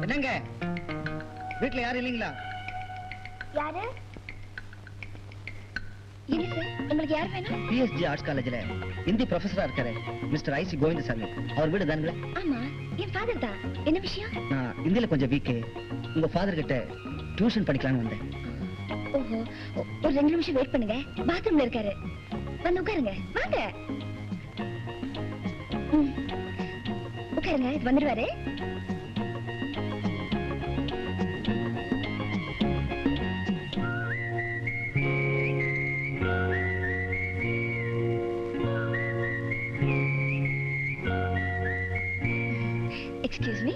என்னங்க? வீட்டுல யாரும் இல்லைங்களா? யாரு? இருக்கு. உங்களுக்கு யார் வேணும்? பிஎஸ்ஜி ஆர்ட்ஸ் காலேஜ்ல ஹிந்தி ப்ரொஃபஸரா இருக்காரு மிஸ்டர் ஐசி கோவிந்தசாமி. அவர் வீடு தானுங்களே? ஆமா என் ஃபாதர் தான். என்ன விஷயம்? நான் இந்தியில கொஞ்சம் வீக்கு உங்க ஃபாதர் கிட்ட டியூஷன் படிக்கலாம்னு வந்தேன். ஓஹோ ஒரு ரெண்டு நிமிஷம் வெயிட் பண்ணுங்க. பாத்ரூம்ல இருக்காரு. வந்து உட்காருங்க. வாங்க. உட்காருங்க இது வந்துருவாரு. Excuse me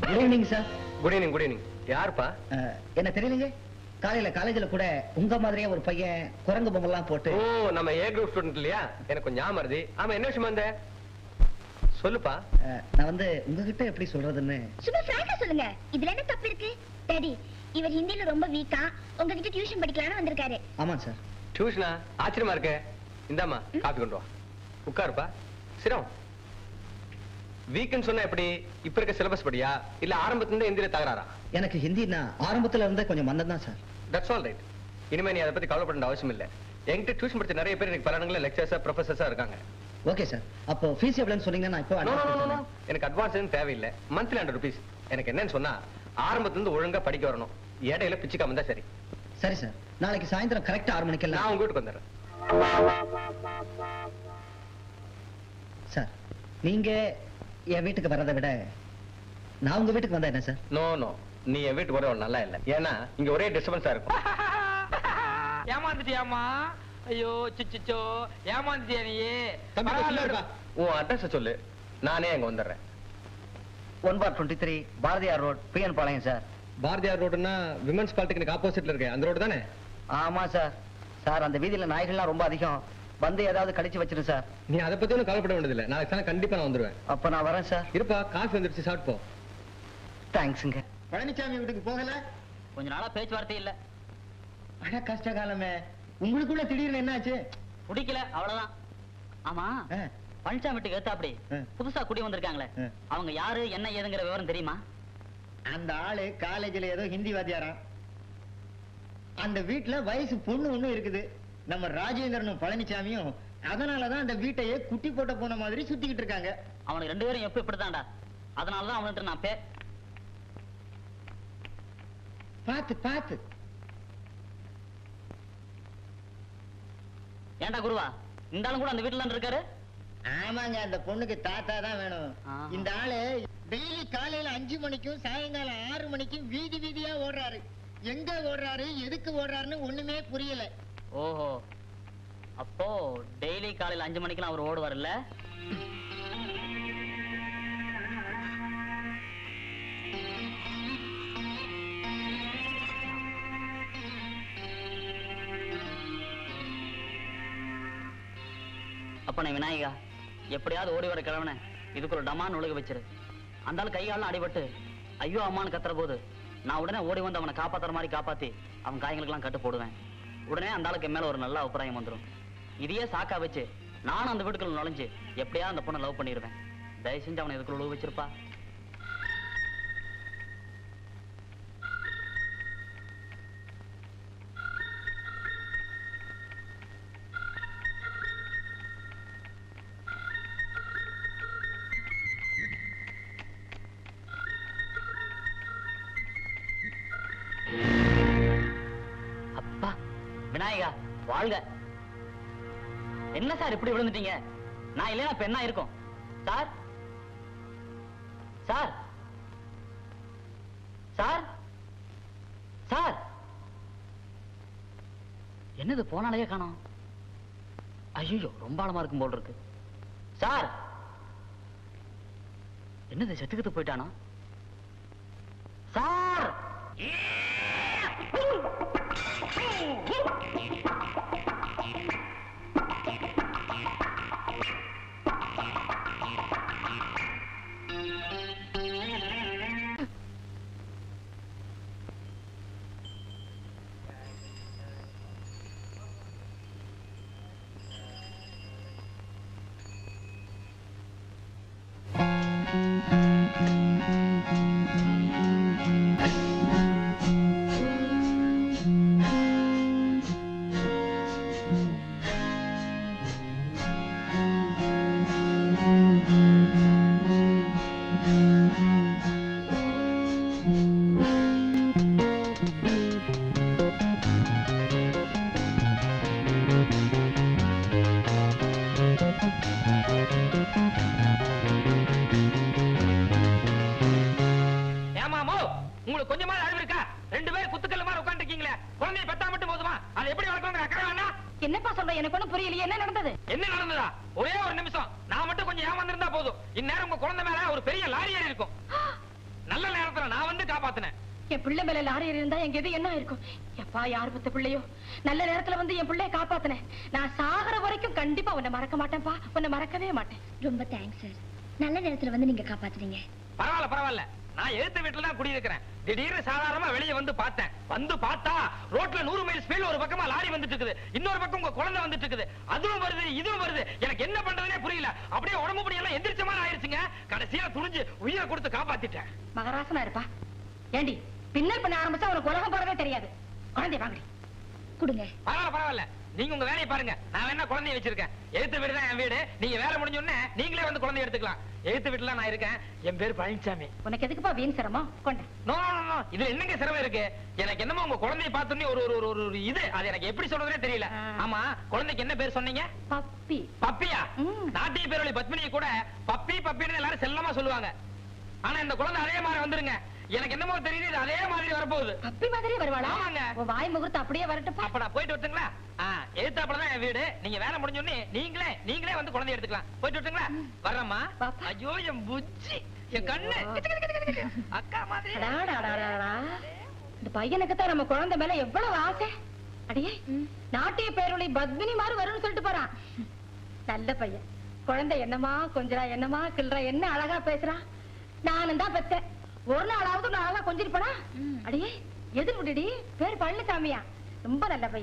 good evening sir good evening good evening யாருப்பா என்ன தெரியலங்க காலையில காலேஜ்ல கூட உங்க மாதிரியே ஒரு பையன் குரங்கு பொம்மெல்லாம் போட்டு ஓ நம்ம ஏ குரூப் ஸ்டூடெண்ட் இல்லையா? எனக்கு கொஞ்சம் ஞாபகம் வருது. ஆமா என்ன விஷயமா வந்த சொல்லுப்பா. நான் வந்து உங்ககிட்ட எப்படி சொல்றதுன்னு சும்மா பிராங்கா சொல்லுங்க. இதுல என்ன தப்பு இருக்கு? டாடி இவர் ஹிந்தில ரொம்ப வீக்கா உங்ககிட்ட டியூஷன் படிக்கலாம்னு வந்திருக்காரு. ஆமாம் சார் டியூஷனா ஆச்சரியமா இருக்கே. இந்தாம்மா காப்பி கொண்டு வா. உட்காருப்பா. சிரம். வீக்கெண்ட் சொன்னா எப்படி? இப்ப இருக்க சிலபஸ் படியா? இல்ல ஆரம்பத்துல இருந்தே இந்தியில தகராறா? எனக்கு ஹிந்தினா ஆரம்பத்துல இருந்தே கொஞ்சம் மந்தம் தான் சார் தட்ஸ் ஆல் ரைட் இனிமே நீ அதை பத்தி கவலைப்பட அவசியம் இல்ல. என்கிட்ட டியூஷன் படிச்ச நிறைய பேர் எனக்கு பல இடங்களில் லெக்சர்ஸா ப்ரொஃபசர்ஸா இருக்காங்க. ஓகே சார் அப்போ ஃபீஸ் எவ்வளோன்னு சொன்னீங்கன்னா நான் இப்போ. எனக்கு அட்வான்ஸ் எதுவும் தேவையில்லை. மந்த்லி ஹண்ட்ரட் ருபீஸ் எனக்கு என்னன்னு சொன்னா ஆரம்பத்துல இருந்து ஒழுங்கா படிக்க வரணும். இடையில பிச்சுக்காம தான் சரி. சரி சார் நாளைக்கு சாயந்தரம் கரெக்டா ஆறு நான் மணிக்கெல்லாம் உங்க வீட்டுக்கு வந்துடுறேன். சார் நீங்க என் வீட்டுக்கு வர்றதை விட நான் உங்க வீட்டுக்கு வந்தா என்ன சார் நோ நோ நீ என் வீட்டுக்கு வர நல்லா இல்ல. ஏன்னா இங்க ஒரே டிஸ்டர்பன்ஸா இருக்கும். ஏமாந்துட்டியாமா ஐயோ சிச்சிச்சோ. ஏமாந்துட்டியா நீ. உன் அட்ரஸ் சொல்லு. நானே அங்க வந்துடுறேன். One four twenty three Bharathiyar road PN Palayam sir Bharathiyar ரோடுனா women's polytechnic ஆப்போசிட்ல இருக்கேன் அந்த ரோடு தானே? ஆமா சார் சார் அந்த வீதியில நாய்கள்லாம் ரொம்ப அதிகம். வந்து ஏதாவது கடிச்சு வச்சிரும் சார் நீ அதை பத்தி ஒன்றும் கவலைப்பட வேண்டியதில்லை. நாளைக்கு கண்டிப்பா நான் வந்துருவேன். அப்ப நான் வரேன் சார் இருப்பா காஃபி வந்துருச்சு சாப்பிட்டு போ. தேங்க்ஸுங்க பழனிசாமி வீட்டுக்கு போகல? கொஞ்ச நாளா பேச்சுவார்த்தை இல்ல. அட கஷ்ட காலமே. உங்களுக்குள்ள திடீர்னு என்னாச்சு? பிடிக்கல அவ்வளவுதான். ஆமா பழனிசாமி வீட்டுக்கு ஏத்தாப்படி ஆ. புதுசா குடி வந்திருக்காங்களே. அவங்க யாரு என்ன ஏதுங்கிற விவரம் தெரியுமா? அந்த ஆளு காலேஜ்ல ஏதோ ஹிந்தி வாத்தியாராம். அந்த வீட்டுல வயசு பொண்ணு ஒண்ணு இருக்குது. நம்ம ராஜேந்திரனும் பழனிசாமியும் அதனாலதான் அந்த வீட்டையே குட்டி போட்ட போன மாதிரி சுத்திக்கிட்டு இருக்காங்க. அவனுக்கு ரெண்டு பேரும் எப்ப இப்படிதான்டா அதனாலதான் அவன்கிட்ட நான் பே பாத்து பாத்து ஏன்டா குருவா? இந்த ஆளும் கூட அந்த வீட்டுல இருக்காரு? ஆமாங்க அந்த பொண்ணுக்கு தாத்தா தான் வேணும். இந்த ஆளு டெய்லி காலையில அஞ்சு மணிக்கும் சாயங்காலம் ஆறு மணிக்கும் வீதி வீதியா ஓடுறாரு. எங்க ஓடுறாரு எதுக்கு ஓடுறாருன்னு ஒண்ணுமே புரியல. ஓஹோ. அப்போ டெய்லி காலையில அஞ்சு மணிக்கெல்லாம் அவர் ஓடுவார்ல அப்பனே விநாயகா. எப்படியாவது ஓடி வர கிழவன இதுக்குள்ள டமான் ஒழுக வச்சிரு. அந்த ஆள் அடிபட்டு ஐயோ அம்மான்னு கத்துற போது நான் உடனே ஓடி வந்து அவனை காப்பாத்துற மாதிரி காப்பாத்தி அவன் காயங்களுக்கெல்லாம் கட்டு போடுவேன். உடனே அந்த ஆளுக்கு மேல ஒரு நல்ல அபிப்பிராயம் வந்துடும் இதையே சாக்கா வச்சு நானும் அந்த வீட்டுக்குள்ள நுழைஞ்சு எப்படியாவது அந்த பொண்ணை லவ் பண்ணிடுவேன் தயவு செஞ்சு அவனை இதுக்குள்ள ஒழுக வச்சிருப்பா. விநாயகா வாழ்க. என்ன சார் இப்படி விழுந்துட்டீங்க? நான் இல்லையா இப்ப என்ன இருக்கும். சார்? சார்? சார்? சார்? என்னது போனாலேயே காணும். ஐயோ ரொம்ப ஆழமா இருக்கும் போல் இருக்கு. சார்? என்னது செத்துக்கிட்டு போயிட்டானா? சார்? Thank you. அது எப்படி வளர்க்கணும் அக்கறை வேணா என்னப்பா சொல்ற? எனக்கு ஒண்ணும் புரியலையே. என்ன நடந்தது? என்ன நடந்ததா? ஒரே ஒரு நிமிஷம். நான் மட்டும் கொஞ்சம் ஏமாந்திருந்தா போதும். இந்நேரம் உங்க குழந்தை மேல ஒரு பெரிய லாரி ஏறி இருக்கும். நல்ல நேரத்துல நான் வந்து காப்பாத்தினேன். என் பிள்ளை மேல லாரி இருந்தா எங்க எது என்ன இருக்கும் எப்பா யார் பத்த பிள்ளையோ? நல்ல நேரத்துல வந்து என் பிள்ளைய காப்பாத்தினேன். நான் சாகர வரைக்கும் கண்டிப்பா உன்னை மறக்க மாட்டேன்ப்பா. உன்னை மறக்கவே மாட்டேன். ரொம்ப தேங்க்ஸ் சார் நல்ல நேரத்துல வந்து நீங்க காப்பாத்துறீங்க பரவாயில்ல பரவாயில்ல. நான் எழுத்து வீட்டுல தான் குடியிருக்கிறேன். திடீர்னு சாதாரணமா வெளியே வந்து பார்த்தேன். வந்து பார்த்தா ரோட்ல நூறு மைல் ஸ்பீட்ல ஒரு பக்கமா லாரி வந்துட்டு இருக்குது இன்னொரு பக்கம் உங்க குழந்தை வந்துட்டு இருக்குது அதுவும் வருது இதுவும் வருது. எனக்கு என்ன பண்றதுனே புரியல. அப்படியே உடம்பு படி எல்லாம் எந்திரிச்ச மாதிரி ஆயிருச்சுங்க. கடைசியா துணிஞ்சு உயிரை கொடுத்து காப்பாத்திட்டேன். மகராசனா இருப்பா? ஏண்டி பின்னல் பண்ண ஆரம்பிச்சா உனக்கு உலகம் போறதே தெரியாது. குழந்தை வாங்கடி கொடுங்க. பரவாயில்ல பரவாயில்ல. நீங்க உங்க வேலையை பாருங்க. நான் வேணா குழந்தைய வச்சிருக்கேன். எழுத்து வீடு தான் என் வீடு. நீங்க வேலை முடிஞ்ச உடனே நீங்களே வந்து குழந்தைய எடுத்துக்கலாம். எழுத்து வீட்டுல நான் இருக்கேன். என் பேர் பழனிசாமி உனக்கு எதுக்குப்பா வீண் சிரமம்? கொண்ட. நோ இதுல என்னங்க சிரமம் இருக்கு? எனக்கு என்னமோ உங்க குழந்தைய பார்த்தோன்னே ஒரு ஒரு ஒரு ஒரு இது. அது எனக்கு எப்படி சொல்றதுனே தெரியல. ஆமா குழந்தைக்கு என்ன பேர் சொன்னீங்க? பப்பி. பப்பியா. நாட்டிய பேரொழி பத்மினியை கூட பப்பி பப்பின்னு எல்லாரும் செல்லமா சொல்லுவாங்க. ஆனா இந்த குழந்தை அதே மாதிரி வந்துருங்க. எனக்கு என்னமோ தெரியுது இது அதே மாதிரி வரப்போகுது. பப்பி மாதிரி வருவாளா? ஆமாங்க. உன் வாய் முகூர்த்தம் அப்படியே வரட்டுப்பா அப்ப நான் போயிட்டு வரட்டுங்களா? ஆ, எதிர்த்தாப்புல தான் என் வீடு. நீங்க வேலை முடிஞ்ச உடனே நீங்களே நீங்களே வந்து குழந்தை எடுத்துக்கலாம். போயிட்டு வரட்டுங்களா? வர்றேம்மா. பாப்பா. ஐயோ என் புச்சி என் கண்ணு. அக்கா மாதிரி. இந்த பையனுக்கு தான் நம்ம குழந்தை மேல எவ்வளவு ஆசை? அடியே நாட்டிய பேரொழி பத்மினி மாதிரி வரும்னு சொல்லிட்டு போறான். நல்ல பையன். குழந்தை என்னமா கொஞ்சரா என்னமா கிள்றா என்ன அழகா பேசுறான் நானும் தான் பெத்தேன். ஒரு நாளாவது நான் அழகா கொஞ்சிருப்பனா? அடியே எது முடிடி பேர் பழனிசாமியா? ரொம்ப நல்ல பையன்.